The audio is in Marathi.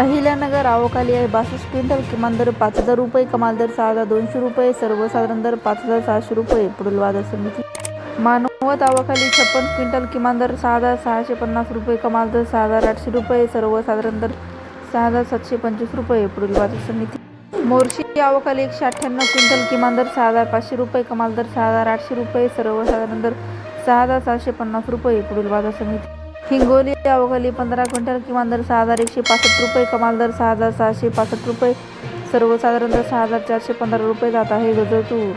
अहिल्यानगर आवकाली आहे. बासष्ट क्विंटल किमान दर पाच हजार रुपये कमाल दर सहा हजार दोनशे रुपये सर्वसाधारण दर पाच हजार सहाशे रुपये पुढील बाजार समिती. मानवत आवकाली छप्पन क्विंटल किमान दर सहा हजार सहाशे पन्नास रुपये कमाल दर सहा हजार आठशे रुपये सर्वसाधारण दर सहा हजार सातशे पंचवीस रुपये पुढील बाजार समिती. मोर्शी आवकाली एकशे अठ्ठ्याण्णव क्विंटल किमान दर सहा हजार पाचशे रुपये कमाल दर सहा हजार आठशे रुपये सर्वसाधारण दर सहा हजार सहाशे पन्नास रुपये पुढील बाजार समिती. हिंगोली अवघाली पंधरा क्विंटल किमान दर सहा हजार एकशे पासष्ट रुपये कमाल दर सहा हजार सहाशे पासष्ट रुपये. सर्वसाधारण दर सहा हजार चारशे पंधरा रुपये जात आहे गजर तूर.